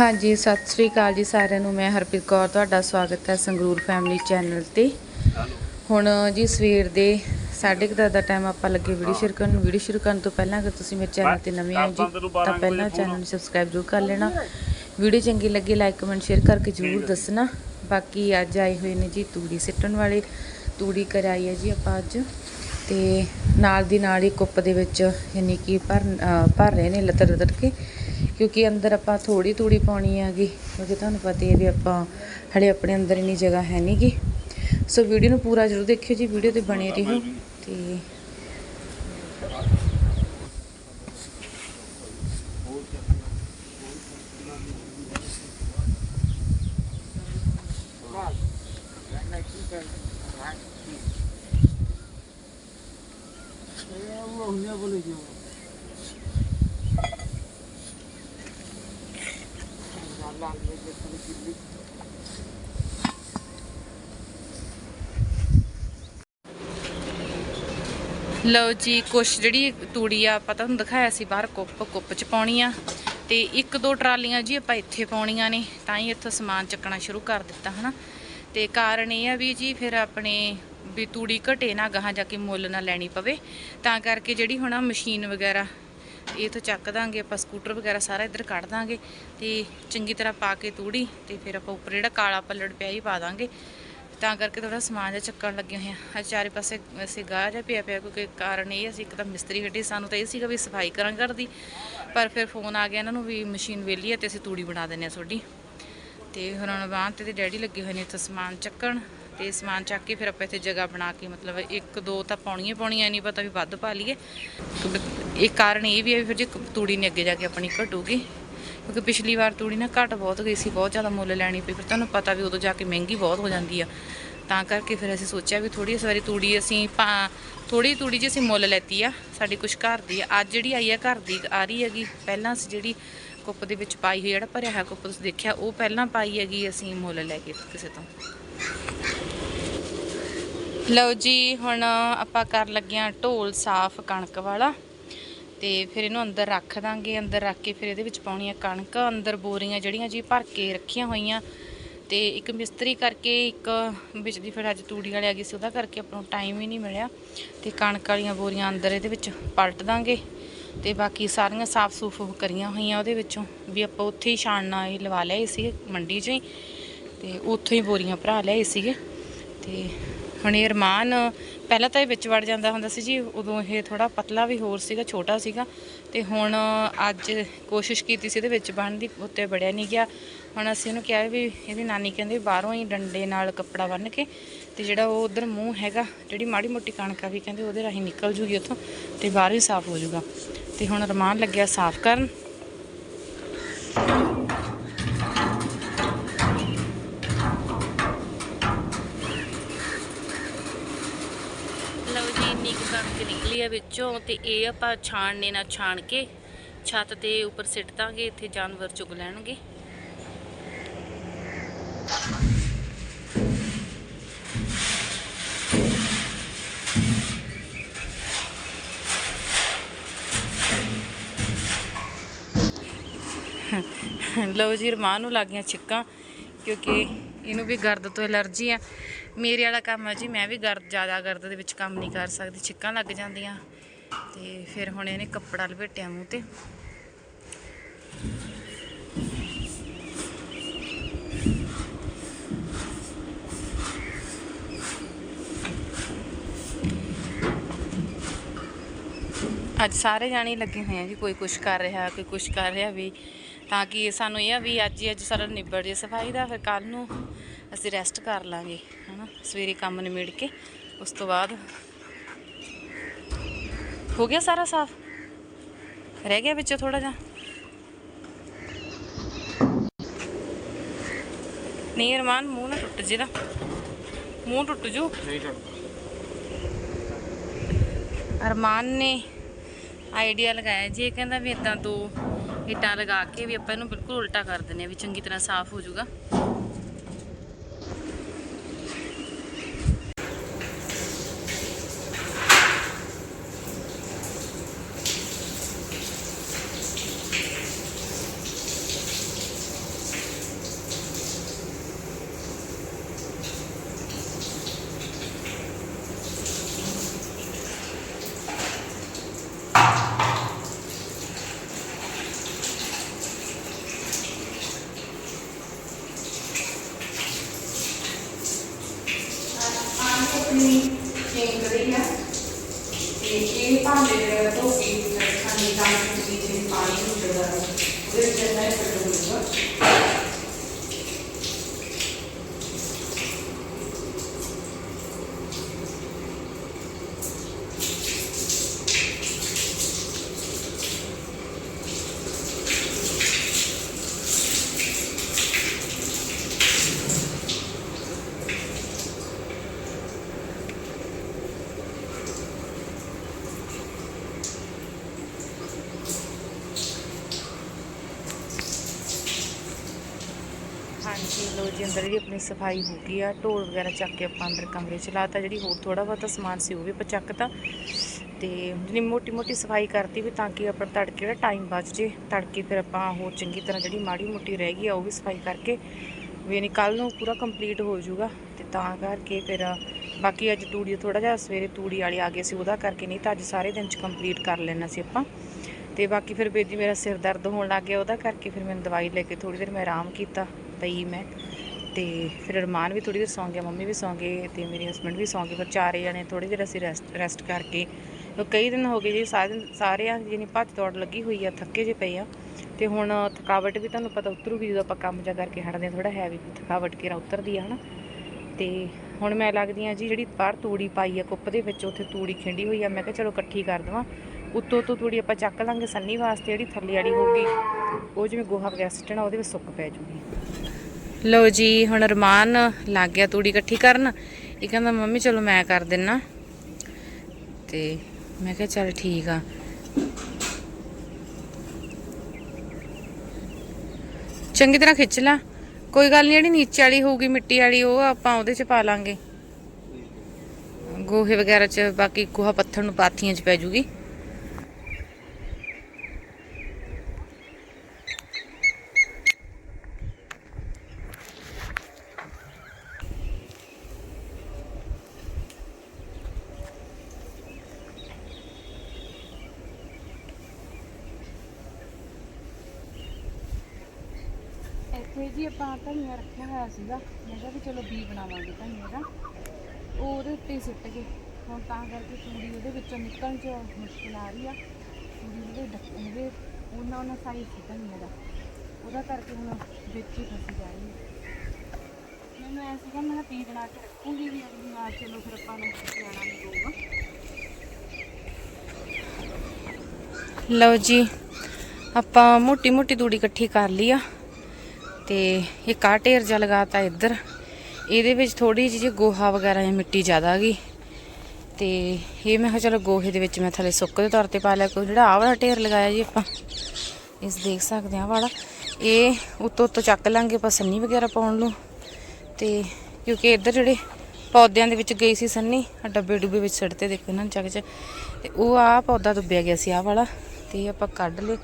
ਹਾਂਜੀ, ਸਤਿ ਸ੍ਰੀ ਅਕਾਲ ਜੀ ਸਾਰਿਆਂ ਨੂੰ। ਮੈਂ ਹਰਪ੍ਰੀਤ ਕੌਰ, ਤੁਹਾਡਾ ਸਵਾਗਤ ਹੈ ਸੰਗਰੂਰ ਫੈਮਿਲੀ ਚੈਨਲ ਤੇ। ਹੁਣ ਜੀ ਸਵੇਰ ਦੇ 7:30 ਦਾ ਟਾਈਮ ਆਪਾਂ ਲੱਗੇ ਵੀਡੀਓ ਸ਼ੁਰੂ ਕਰਨ ਵੀਡੀਓ ਸ਼ੁਰੂ ਕਰਨ ਤੋਂ ਪਹਿਲਾਂ ਅਗਰ ਤੁਸੀਂ ਮੇਰੇ ਚੈਨਲ ਤੇ ਨਵੇਂ ਆਏ ਜੀ, ਤਾਂ ਪਹਿਲਾਂ ਚੈਨਲ ਨੂੰ ਸਬਸਕ੍ਰਾਈਬ ਜ਼ਰੂਰ ਕਰ ਲੈਣਾ। ਵੀਡੀਓ ਚੰਗੀ ਲੱਗੇ ਲਾਈਕ ਕਮੈਂਟ ਸ਼ੇਅਰ ਕਰਕੇ ਜ਼ਰੂਰ ਦੱਸਣਾ। ਬਾਕੀ ਅੱਜ ਆਏ ਹੋਏ ਨੇ ਜੀ ਤੂੜੀ ਸਿੱਟਣ ਵਾਲੇ। ਤੂੜੀ ਕਰਾਈ ਹੈ ਜੀ ਆਪਾਂ ਅੱਜ। ਤੇ ਨਾਲ ਦੀ ਨਾਲ ਹੀ ਕੁੱਪ ਦੇ ਵਿੱਚ ਯਾਨੀ ਕਿ ਭਰ ਭਰ ਰਹੇ ਨੇ ਲਤਰ ਲਤਰ ਕੇ। ਕਿਉਂਕਿ ਅੰਦਰ ਆਪਾਂ ਥੋੜੀ ਤੂੜੀ ਪਾਉਣੀ ਹੈਗੀ, ਕਿਉਂਕਿ ਤੁਹਾਨੂੰ ਪਤਾ ਹੀ ਹੈ ਵੀ ਆਪਾਂ ਹਲੇ ਆਪਣੇ ਅੰਦਰ ਇੰਨੀ ਜਗ੍ਹਾ ਹੈ ਨਹੀਂਗੀ ਸੋ ਵੀਡੀਓ ਨੂੰ ਪੂਰਾ ਜ਼ਰੂਰ ਦੇਖਿਓ ਜੀ ਵੀਡੀਓ ਤੇ ਬਣੇ ਰਹੋ ਤੇ ਲਓ ਜੀ, ਕੁਛ ਜਿਹੜੀ ਤੂੜੀ ਆ, ਆਪਾਂ ਤੁਹਾਨੂੰ ਦਿਖਾਇਆ ਸੀ ਬਾਹਰ ਕੁੱਪ ਕੁੱਪ ਚ ਪਾਉਣੀ ਆ। ਤੇ ਇੱਕ ਦੋ ਟਰਾਲੀਆਂ ਜੀ ਆਪਾਂ ਇੱਥੇ ਪਾਉਣੀਆਂ ਨੇ, ਤਾਂ ਹੀ ਇੱਥੋਂ ਸਮਾਨ ਚੱਕਣਾ ਸ਼ੁਰੂ ਕਰ ਦਿੱਤਾ, ਹਨਾ। ਤੇ ਕਾਰਨ ਇਹ ਆ ਵੀ ਜੀ, ਫਿਰ ਆਪਣੇ ਵੀ ਤੂੜੀ ਘਟੇ ਨਾ, ਗਾਹਾਂ ਜਾ ਕੇ ਮੁੱਲ ਨਾ ਲੈਣੀ ਪਵੇ। ਤਾਂ ਕਰਕੇ ਜਿਹੜੀ ਹੁਣ ਆਹ ਮਸ਼ੀਨ ਵਗੈਰਾ, ਇਹ ਤੋਂ ਚੱਕ ਦਾਂਗੇ, ਆਪਾਂ ਸਕੂਟਰ ਵਗੈਰਾ ਸਾਰਾ ਇੱਧਰ ਕੱਢ ਦਾਂਗੇ। ਤੇ ਚੰਗੀ ਤਰ੍ਹਾਂ ਪਾ ਕੇ ਤੂੜੀ, ਤੇ ਫਿਰ ਆਪਾਂ ਉੱਪਰ ਜਿਹੜਾ ਕਾਲਾ ਪੱਲੜ ਪਿਆ ਹੀ ਪਾ ਦਾਂਗੇ। ਤਾਂ ਕਰਕੇ ਥੋੜਾ ਸਮਾਨ ਜਿਹਾ ਚੱਕਣ ਲੱਗੇ ਹੋਏ ਆ ਅੱਜ ਚਾਰੇ ਪਾਸੇ ਅਸੀਂ ਗਾਹ ਜਿਹਾ ਪਿਆ ਪਿਆ, ਕਿਉਂਕਿ ਕਾਰਨ ਇਹ ਅਸੀਂ ਇੱਕ ਤਾਂ ਮਿਸਤਰੀ ਹੱਡੀ ਸਾਨੂੰ ਤਾਂ ਇਹ ਸੀਗਾ ਵੀ ਸਫ਼ਾਈ ਕਰਾਂ ਘਰ ਦੀ। ਪਰ ਫਿਰ ਫੋਨ ਆ ਗਿਆ ਇਹਨਾਂ ਨੂੰ ਵੀ ਮਸ਼ੀਨ ਵਿਹਲੀ ਹੈ ਤੇ ਅਸੀਂ ਤੂੜੀ ਬਣਾ ਦਿੰਨੇ ਆ ਤੁਹਾਡੀ। ਤੇ ਹੁਣ ਉਹਨਾਂ ਬਾਂਹ ਤੇ ਡੈਡੀ ਲੱਗੇ ਹੋਏ ਨੇ ਇੱਥੇ ਸਮਾਨ ਚੱਕਣ। ਤੇ ਸਮਾਨ ਚੱਕ ਕੇ ਫਿਰ ਆਪਾਂ ਇੱਥੇ ਜਗ੍ਹਾ ਬਣਾ ਕੇ ਮਤਲਬ ਇੱਕ, ਦੋ ਤਾਂ ਪਾਉਣੀਆਂ ਹੀ ਪਾਉਣੀਆਂ ਨਹੀਂ ਪਤਾ ਵੀ ਵੱਧ ਪਾ ਲਈਏ। ਕਿਉਂਕਿ ਇਹ ਕਾਰਨ ਇਹ ਵੀ ਹੈ ਵੀ ਫਿਰ ਜੇ ਤੂੜੀ ਨੇ ਅੱਗੇ ਜਾ ਕੇ ਆਪਣੀ ਘਟੂਗੀ। ਕਿਉਂਕਿ ਪਿਛਲੀ ਵਾਰ ਤੂੜੀ ਨਾ ਘਟ ਬਹੁਤ ਗਈ ਸੀ, ਬਹੁਤ ਜ਼ਿਆਦਾ ਮੁੱਲ ਲੈਣੀ ਪਈ, ਫਿਰ ਤੁਹਾਨੂੰ ਪਤਾ ਵੀ ਉਦੋਂ ਜਾ ਕੇ ਮਹਿੰਗੀ ਬਹੁਤ ਹੋ ਜਾਂਦੀ ਆ। ਤਾਂ ਕਰਕੇ ਫਿਰ ਅਸੀਂ ਸੋਚਿਆ ਵੀ ਥੋੜੀ ਇਸ ਵਾਰੀ ਤੂੜੀ ਅਸੀਂ ਥੋੜੀ ਤੂੜੀ ਜੀ ਅਸੀਂ ਮੁੱਲ ਲੈਤੀ ਆ, ਸਾਡੀ ਕੁਛ ਘਰ ਦੀ ਆ। ਅੱਜ ਜਿਹੜੀ ਆਈ ਆ ਘਰ ਦੀ, ਆ ਰਹੀ ਹੈਗੀ, ਪਹਿਲਾਂ ਅਸੀਂ ਜਿਹੜੀ ਕੁੱਪ ਦੇ ਵਿੱਚ ਪਾਈ ਹੋਈ ਜਿਹੜਾ ਭਰਿਆ ਹੋਇਆ ਕੁੱਪ ਤੁਸੀਂ ਦੇਖਿਆ, ਉਹ ਪਹਿਲਾਂ ਪਾਈ ਹੈਗੀ ਅਸੀਂ ਮੁੱਲ ਲੈ ਕੇ ਕਿਸੇ ਤੋਂ। ਲਓ ਜੀ, ਹੁਣ ਆਪਾਂ ਕਰ ਲੱਗਿਆ ਢੋਲ ਸਾਫ਼ ਕਣਕ ਵਾਲਾ। ਤੇ ਫਿਰ ਇਹਨੂੰ ਅੰਦਰ ਰੱਖ ਦਾਂਗੇ, ਅੰਦਰ ਰੱਖ ਕੇ ਫਿਰ ਇਹਦੇ ਵਿੱਚ ਪਾਉਣੀ ਆ ਕਣਕ, ਅੰਦਰ ਬੋਰੀਆਂ ਜਿਹੜੀਆਂ ਜੀ ਭਰ ਕੇ ਰੱਖੀਆਂ ਹੋਈਆਂ। ਤੇ ਇੱਕ ਮਿਸਤਰੀ ਕਰਕੇ ਇੱਕ ਬਿਜਲੀ ਫਿਰ ਅੱਜ ਤੂੜੀ ਵਾਲੇ ਆ ਗਈ ਸੀ, ਉਹਦਾ ਕਰਕੇ ਆਪਾਂ ਨੂੰ ਟਾਈਮ ਹੀ ਨਹੀਂ ਮਿਲਿਆ। ਤੇ ਕਣਕ ਵਾਲੀਆਂ ਬੋਰੀਆਂ ਅੰਦਰ ਇਹਦੇ ਵਿੱਚ ਪਲਟ ਦਾਂਗੇ। ਤੇ ਬਾਕੀ ਸਾਰੀਆਂ ਸਾਫ਼ ਸੂਫ ਕਰੀਆਂ ਹੋਈਆਂ ਉਹਦੇ ਵਿੱਚੋਂ, ਵੀ ਆਪਾਂ ਉੱਥੇ ਹੀ ਛਾਣਨਾ ਇਹ ਲਵਾ ਲਿਆਏ ਸੀ ਮੰਡੀ 'ਚ ਹੀ। ਤੇ ਉੱਥੋਂ ਹੀ ਬੋਰੀਆਂ ਭਰਾ ਲਿਆਏ ਸੀਗੇ। ਤੇ ਹੁਣ ਇਹ ਰਮਾਨ ਪਹਿਲਾਂ ਤਾਂ ਇਹ ਵਿੱਚ ਵੜ ਜਾਂਦਾ ਹੁੰਦਾ ਸੀ ਜੀ, ਉਦੋਂ ਇਹ ਥੋੜਾ ਪਤਲਾ ਵੀ ਹੋਰ ਸੀਗਾ, ਛੋਟਾ ਸੀਗਾ। ਤੇ ਹੁਣ ਅੱਜ ਕੋਸ਼ਿਸ਼ ਕੀਤੀ ਸੀ ਇਹਦੇ ਵਿੱਚ ਬਣਨ ਦੀ, ਉੱਤੇ ਬੜਿਆ ਨਹੀਂ ਗਿਆ। ਹੁਣ ਅਸੀਂ ਇਹਨੂੰ ਕਿਹਾ ਵੀ ਇਹਦੀ ਨਾਨੀ ਕਹਿੰਦੇ ਬਾਹਰੋਂ ਹੀ ਡੰਡੇ ਨਾਲ ਕੱਪੜਾ ਬੰਨ ਕੇ ਤੇ ਜਿਹੜਾ ਉਹ ਉਧਰ ਮੂੰਹ ਹੈਗਾ, ਜਿਹੜੀ ਮਾੜੀ ਮੋਟੀ ਕਣਕ ਆ ਵੀ ਕਹਿੰਦੇ ਉਹਦੇ ਰਾਹੀਂ ਨਿਕਲ ਜੂਗੀ ਉੱਥੋਂ ਤੇ ਬਾਹਰ ਹੀ ਸਾਫ਼ ਹੋ ਜੂਗਾ। ਤੇ ਹੁਣ ਰਮਾਨ ਲੱਗਿਆ ਸਾਫ਼ ਕਰਨ ਲਓ ਜੀ ਇੰਨੀ ਕੁ ਕਣਕ ਨਿਕਲੀ ਆ ਵਿੱਚੋਂ ਤੇ ਇਹ ਆਪਾਂ ਛਾਣਨੇ ਨਾਲ ਛਾਣ ਕੇ ਛੱਤ ਤੇ ਉੱਪਰ ਸਿੱਟ ਦਾਂਗੇ, ਇੱਥੇ ਜਾਨਵਰ ਚੁਗ ਲੈਣਗੇ। ਲਓ ਜੀ, ਰਮਾਨ ਨੂੰ ਲੱਗ ਗਈਆਂ ਛਿੱਕਾਂ, ਕਿਉਂਕਿ ਇਹਨੂੰ ਵੀ ਗਰਦ ਤੋਂ ਐਲਰਜੀ ਆ। ਮੇਰੇ ਵਾਲਾ ਕੰਮ ਹੈ ਜੀ, ਮੈਂ ਵੀ ਗਰਦ ਜ਼ਿਆਦਾ ਗਰਦ ਦੇ ਵਿੱਚ ਕੰਮ ਨਹੀਂ ਕਰ ਸਕਦੀ, ਛਿੱਕਾਂ ਲੱਗ ਜਾਂਦੀਆਂ। ਤੇ ਫਿਰ ਹੁਣ ਇਹਨੇ ਕੱਪੜਾ ਲਪੇਟਿਆ ਮੂੰਹ ਤੇ। ਅੱਜ ਸਾਰੇ ਜਾਣੇ ਲੱਗੇ ਹੋਏ ਆ ਜੀ, ਕੋਈ ਕੁਛ ਕਰ ਰਿਹਾ, ਕੋਈ ਕੁਛ ਕਰ ਰਿਹਾ ਵੀ, ਤਾਂ ਕਿ ਸਾਨੂੰ ਇਹ ਆ ਵੀ ਅੱਜ ਹੀ ਅੱਜ ਸਾਰਾ ਨਿਬੜ ਜੇ ਸਫ਼ਾਈ ਦਾ, ਫਿਰ ਕੱਲ ਨੂੰ ਅਸੀਂ ਰੈਸਟ ਕਰ ਲਾਂਗੇ ਹਨਾ? ਸਵੇਰੇ ਕੰਮ ਨਿਬੜ ਕੇ ਉਸ ਤੋਂ ਬਾਅਦ ਹੋ ਗਿਆ ਸਾਰਾ ਸਾਫ਼? ਰਹਿ ਗਿਆ ਵਿੱਚੋਂ ਥੋੜਾ ਜਿਹਾ? ਨਹੀਂ ਅਰਮਾਨ ਮੂੰਹ ਨਾ ਟੁੱਟ ਜੇ ਨਾ ਮੂੰਹ ਟੁੱਟ ਜੂ। ਨਹੀਂ ਟੁੱਟਦਾ ਅਰਮਾਨ ਨੇ ਆਈਡੀਆ ਲਗਾਇਆ ਜੀ ਕਹਿੰਦਾ ਵੀ ਇਦਾਂ ਦੋ ਇੱਟਾਂ ਲਗਾ ਕੇ ਵੀ ਆਪਾਂ ਇਹਨੂੰ ਬਿਲਕੁਲ ਉਲਟਾ ਕਰ ਦਿੰਨੇ ਆ ਵੀ ਚੰਗੀ ਤਰ੍ਹਾਂ ਸਾਫ਼ ਹੋ ਜਾਊਗਾ। ਚਟਨੀ ਚੇਂਜ ਕਰੀ ਆ ਇਹ ਭਾਂਡੇ ਧੋ ਕੇ ਰੱਖਾਂਗੇ ਤਾਂ ਕਿ ਜਿਹੜੀ ਪਾਣੀ ਨੂੰ ਜਿਹੜਾ ਉਹਦੇ ਵਿੱਚ ਇੰਨਾ ਹੀ ਫਿਲਟਰ ਲੋ ਜੀ, ਅੰਦਰ ਜਿਹੜੀ ਆਪਣੀ ਸਫ਼ਾਈ ਹੋ ਗਈ ਆ, ਢੋਲ ਵਗੈਰਾ ਚੱਕ ਕੇ ਆਪਾਂ ਅੰਦਰ ਕਮਰੇ ਚ ਲਾਤਾ, ਜਿਹੜੀ ਹੋਰ ਥੋੜਾ ਬਹੁਤਾ ਸਮਾਨ ਸੀ ਉਹ ਵੀ ਆਪਾਂ ਚੱਕਤਾ। ਤੇ ਜਿਹੜੀ ਮੋਟੀ ਮੋਟੀ ਸਫ਼ਾਈ ਕਰਤੀ ਵੀ ਤਾਂ ਕਿ ਆਪਾਂ ਤੜਕੇ ਜਿਹੜਾ ਟਾਈਮ ਬਚ ਜੇ, ਤੜਕੇ ਫਿਰ ਆਪਾਂ ਹੋਰ ਚੰਗੀ ਤਰ੍ਹਾਂ ਜਿਹੜੀ ਮਾੜੀ ਮੋਟੀ ਰਹਿ ਗਈ ਆ, ਉਹ ਵੀ ਸਫ਼ਾਈ ਕਰਕੇ, ਵੀ ਨਹੀਂ ਕੱਲ ਨੂੰ ਪੂਰਾ ਕੰਪਲੀਟ ਹੋ ਜਾਊਗਾ। ਤੇ ਤਾਂ ਕਰਕੇ ਫਿਰ ਬਾਕੀ ਅੱਜ ਤੂੜੀ ਥੋੜਾ ਜਿਹਾ, ਸਵੇਰੇ ਤੂੜੀ ਵਾਲੇ ਆ ਗਏ ਸੀ, ਉਹਦਾ ਕਰਕੇ ਨਹੀਂ ਤਾਂ ਅੱਜ ਸਾਰੇ ਦਿਨ ਚ ਕੰਪਲੀਟ ਕਰ ਲੈਣਾ ਸੀ ਆਪਾਂ। ਤੇ ਬਾਕੀ ਫਿਰ ਬੇਦੀ ਮੇਰਾ ਸਿਰ ਦਰਦ ਹੋਣ ਲੱਗ ਗਿਆ, ਉਹਦਾ ਕਰਕੇ ਫਿਰ ਮੈਨੂੰ ਦਵਾਈ ਲੈ ਕੇ ਥੋੜੀ ਦੇਰ ਮੈਂ ਆਰਾਮ ਕੀਤਾ। ਪਈ ਮੈਂ। ਤੇ ਫਿਰ ਅਰਮਾਨ ਵੀ ਥੋੜੀ ਦੇਰ ਸੌਂ ਗਿਆ, ਮੰਮੀ ਵੀ ਸੌਂ ਗਏ ਤੇ ਮੇਰੇ ਹਸਬੰਡ ਵੀ ਸੌਂ ਗਏ। ਫਿਰ ਚਾਰੇ ਜਣੇ ਥੋੜੀ ਦੇਰ ਅਸੀਂ ਰੈਸਟ ਰੈਸਟ ਕਰਕੇ ਕਈ ਦਿਨ ਹੋ ਗਏ ਜੀ, ਸਾਰੇ ਦਿਨ ਸਾਰੇ ਆ ਜਿਹਨੀ ਭੱਜ ਦੌੜ ਲੱਗੀ ਹੋਈ ਆ, ਥੱਕੇ ਜੇ ਪਏ ਆ। ਤੇ ਹੁਣ ਥਕਾਵਟ ਵੀ ਤੁਹਾਨੂੰ ਪਤਾ ਉਤਰੂਗੀ ਜਦੋਂ ਆਪਾਂ ਕੰਮ ਜਾ ਕਰਕੇ ਹਟਦੇ ਆ ਥੋੜਾ ਹੈਵੀ ਥਕਾਵਟ ਕਿਰਾ ਉਤਰਦੀ ਆ, ਹਨਾ। ਤੇ ਹੁਣ ਮੈਂ ਲੱਗਦੀ ਆ ਜੀ, ਜਿਹੜੀ ਬਾਹਰ ਤੂੜੀ ਪਾਈ ਆ, ਕੁੱਪ ਦੇ ਵਿੱਚ ਉੱਥੇ ਤੂੜੀ ਖਿੰਡੀ ਹੋਈ ਆ, ਮੈਂ ਕਿਹਾ ਚਲੋ ਇਕੱਠੀ ਕਰ ਦਵਾਂ। ਉੱਤੋਂ ਤੋਂ ਤੂੜੀ ਆਪਾਂ ਚੱਕ ਲਾਂਗੇ ਸੰਨੀ ਵਾਸਤੇ, ਜਿਹੜੀ ਥੱਲੇ ਵਾਲੀ ਹੋਊਗੀ। ਉਹ ਜਿਵੇਂ ਗੋਹਾ ਵਗੈਰਾ ਸਿੱਟਣਾ, ਉਹਦੇ ਵਿੱਚ ਸੁੱਕ ਪੈ ਜੂਗੀ। ਲਓ ਜੀ, ਹੁਣ ਰਮਾਨ ਲੱਗ ਗਿਆ ਤੂੜੀ ਇਕੱਠੀ ਕਰਨ। ਇਹ ਕਹਿੰਦਾ, ਮੰਮੀ, ਚਲੋ ਮੈਂ ਕਰ ਦਿੰਨਾ। ਤੇ ਮੈਂ ਕਿਹਾ, ਚੱਲ ਠੀਕ ਆ। ਚੰਗੀ ਤਰ੍ਹਾਂ ਖਿੱਚ ਲਾ। ਕੋਈ ਗੱਲ ਨਹੀਂ ਜਿਹੜੀ ਨੀਚੇ ਵਾਲੀ ਹੋਊਗੀ, ਮਿੱਟੀ ਵਾਲੀ, ਉਹ ਆਪਾਂ ਉਹਦੇ ਚ ਪਾ ਲਾਂਗੇ। ਗੋਹੇ ਵਗੈਰਾ ਚ ਬਾਕੀ ਗੋਹਾ ਪੱਥਰ ਨੂੰ ਪਾਥੀਆਂ ਚ ਪੈ ਜੂਗੀ। ਇੱਥੇ ਜੀ ਆਪਾਂ ਧਨੀਆ ਰੱਖਿਆ ਹੋਇਆ ਸੀਗਾ। ਮੈਂ ਕਿਹਾ ਵੀ ਚਲੋ ਬੀ ਬਣਾਵਾਂਗੇ ਧਨੀਆ ਦਾ। ਉਹ ਉਹਦੇ ਉੱਤੇ ਹੀ ਸਿੱਟ ਗਏ। ਹੁਣ ਤਾਂ ਕਰਕੇ ਤੂੜੀ ਉਹਦੇ ਵਿੱਚੋਂ ਨਿਕਲਣ 'ਚ ਮੁਸ਼ਕਿਲ ਆ ਰਹੀ ਆ। ਤੂੜੀ ਉਹਦੇ ਢੱਕਣ ਦੇ ਉਹਨਾਂ ਉਹਨਾਂ ਸਾਈਜ਼ ਸੀ ਧਨੀਆ ਦਾ। ਉਹਦਾ ਕਰਕੇ ਹੁਣ ਵਿੱਚ ਹੀ ਫਸੀ ਜਾ ਰਹੀ ਹੈ ਮੈਨੂੰ ਐਂ ਸੀਗਾ, ਮੈਂ ਕਿਹਾ ਬੀ ਬਣਾ ਕੇ ਰੱਖੂੰਗੀ ਵੀ ਅਗਲੀ ਵਾਰ ਚਲੋ ਫਿਰ ਆਪਾਂ ਨੂੰ ਸਿਆਣਾ ਨਹੀਂ ਪਊਗਾ ਲਓ ਜੀ, ਆਪਾਂ ਮੋਟੀ ਮੋਟੀ ਤੂੜੀ ਇਕੱਠੀ ਕਰ ਲਈ ਆ। ਤੇ ਇਹ ਕਾ ਢੇਰ ਜਿਹਾ ਲਗਾਤਾ ਇੱਧਰ। ਇਹਦੇ ਵਿੱਚ ਥੋੜੀ ਜਿਹੀ ਗੋਹਾ ਵਗੈਰਾ ਜਾਂ ਮਿੱਟੀ ਜ਼ਿਆਦਾ ਗਈ। ਤੇ ਇਹ ਮੈਂ ਕਿਹਾ ਚਲੋ ਗੋਹੇ ਦੇ ਵਿੱਚ ਮੈਂ ਥੱਲੇ ਸੁੱਕ ਦੇ ਤੌਰ ਤੇ ਪਾ ਲਿਆ ਕੋਈ ਜਿਹੜਾ ਆਹ ਵਾਲਾ ਢੇਰ ਲਗਾਇਆ ਜੀ ਆਪਾਂ, ਇਸ ਦੇਖ ਸਕਦੇ ਆ ਵਾਲਾ। ਇਹ ਉੱਤੋਂ ਉੱਤੋਂ ਚੱਕ ਲਾਂਗੇ ਆਪਾਂ ਸੰਨੀ ਵਗੈਰਾ ਪਾਉਣ ਨੂੰ। ਤੇ ਕਿਉਂਕਿ ਇੱਧਰ ਜਿਹੜੇ ਪੌਦਿਆਂ ਦੇ ਵਿੱਚ ਗਈ ਸੀ ਸੰਨੀ ਡੱਬੇ ਡੁੱਬੇ ਵਿੱਚ ਸੜਤੇ ਦੇਖੋ ਇਹਨਾਂ ਨੂੰ ਚੱਕ ਚ ਤੇ ਉਹ ਆ ਪੌਦਾ ਦੁੱਬਿਆ ਗਿਆ ਸੀ ਆਹ ਵਾਲਾ। ਤੇ ਇਹ ਆਪਾਂ ਕੱਢ ਲਏ।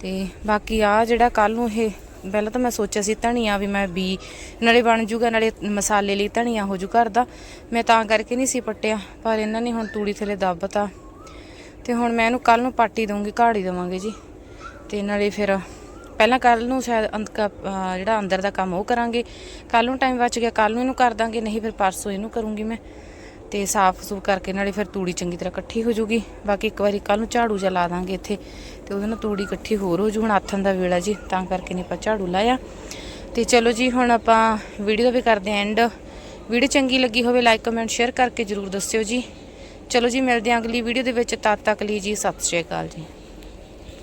ਤੇ ਬਾਕੀ ਆ ਜਿਹੜਾ ਕੱਲ ਨੂੰ ਇਹ ਪਹਿਲਾਂ ਤਾਂ ਮੈਂ ਸੋਚਿਆ ਸੀ ਧਨੀਆ ਵੀ ਮੈਂ ਬੀ, ਨਾਲੇ ਬਣ ਜੂਗਾ, ਨਾਲੇ ਮਸਾਲੇ ਲਈ ਧਨੀਆ ਹੋ ਜੂ ਘਰ ਦਾ। ਮੈਂ ਤਾਂ ਕਰਕੇ ਨਹੀਂ ਸੀ ਪੱਟਿਆ, ਪਰ ਇਹਨਾਂ ਨੇ ਹੁਣ ਤੂੜੀ ਥੱਲੇ ਦੱਬਤਾ ਤੇ। ਹੁਣ ਮੈਂ ਇਹਨੂੰ ਕੱਲ ਨੂੰ ਪਾਟੀ ਦਊਂਗੀ, ਘਾੜੀ ਦਵਾਂਗੇ ਜੀ। ਤੇ ਨਾਲੇ ਫਿਰ ਪਹਿਲਾਂ ਕੱਲ ਨੂੰ ਸ਼ਾਇਦ ਅੰਦ- ਕ- ਜਿਹੜਾ ਅੰਦਰ ਦਾ ਕੰਮ ਉਹ ਕਰਾਂਗੇ। ਕੱਲ ਨੂੰ ਟਾਈਮ ਬਚ ਗਿਆ ਕੱਲ ਨੂੰ ਇਹਨੂੰ ਕਰ ਦਾਂਗੇ, ਨਹੀਂ ਫਿਰ ਪਰਸੋਂ ਇਹਨੂੰ ਕਰੂੰਗੀ ਮੈਂ। ਤੇ ਸਾਫ਼ ਸੂਫ ਕਰਕੇ ਨਾਲੇ ਫਿਰ ਤੂੜੀ ਚੰਗੀ ਤਰ੍ਹਾਂ ਇਕੱਠੀ ਹੋ ਜੂਗੀ। ਬਾਕੀ ਇੱਕ ਵਾਰੀ ਕੱਲ ਨੂੰ ਝਾੜੂ ਜਿਹਾ ਲਾ ਦਾਂਗੇ ਇੱਥੇ ਤੇ ਉਹਦੇ ਨਾਲ ਤੂੜੀ ਇਕੱਠੀ ਹੋਰ ਹੋ ਜੂ। ਹੁਣ ਆਥਣ ਦਾ ਵੇਲਾ ਜੀ, ਤਾਂ ਕਰਕੇ ਨਹੀਂ ਆਪਾਂ ਝਾੜੂ ਲਾਇਆ। ਤੇ ਚਲੋ ਜੀ, ਹੁਣ ਆਪਾਂ ਵੀਡੀਓ ਦਾ ਵੀ ਕਰਦੇ ਆਂ ਐਂਡ ਵੀਡੀਓ ਚੰਗੀ ਲੱਗੀ ਹੋਵੇ ਲਾਈਕ ਕਮੈਂਟ ਸ਼ੇਅਰ ਕਰਕੇ ਜਰੂਰ ਦੱਸਿਓ ਜੀ। ਚਲੋ ਜੀ, ਮਿਲਦੇ ਆਂ ਅਗਲੀ ਵੀਡੀਓ ਦੇ ਵਿੱਚ। ਤਦ ਤੱਕ ਲਈ ਜੀ, ਸਤਿ ਸ਼੍ਰੀ ਅਕਾਲ ਜੀ।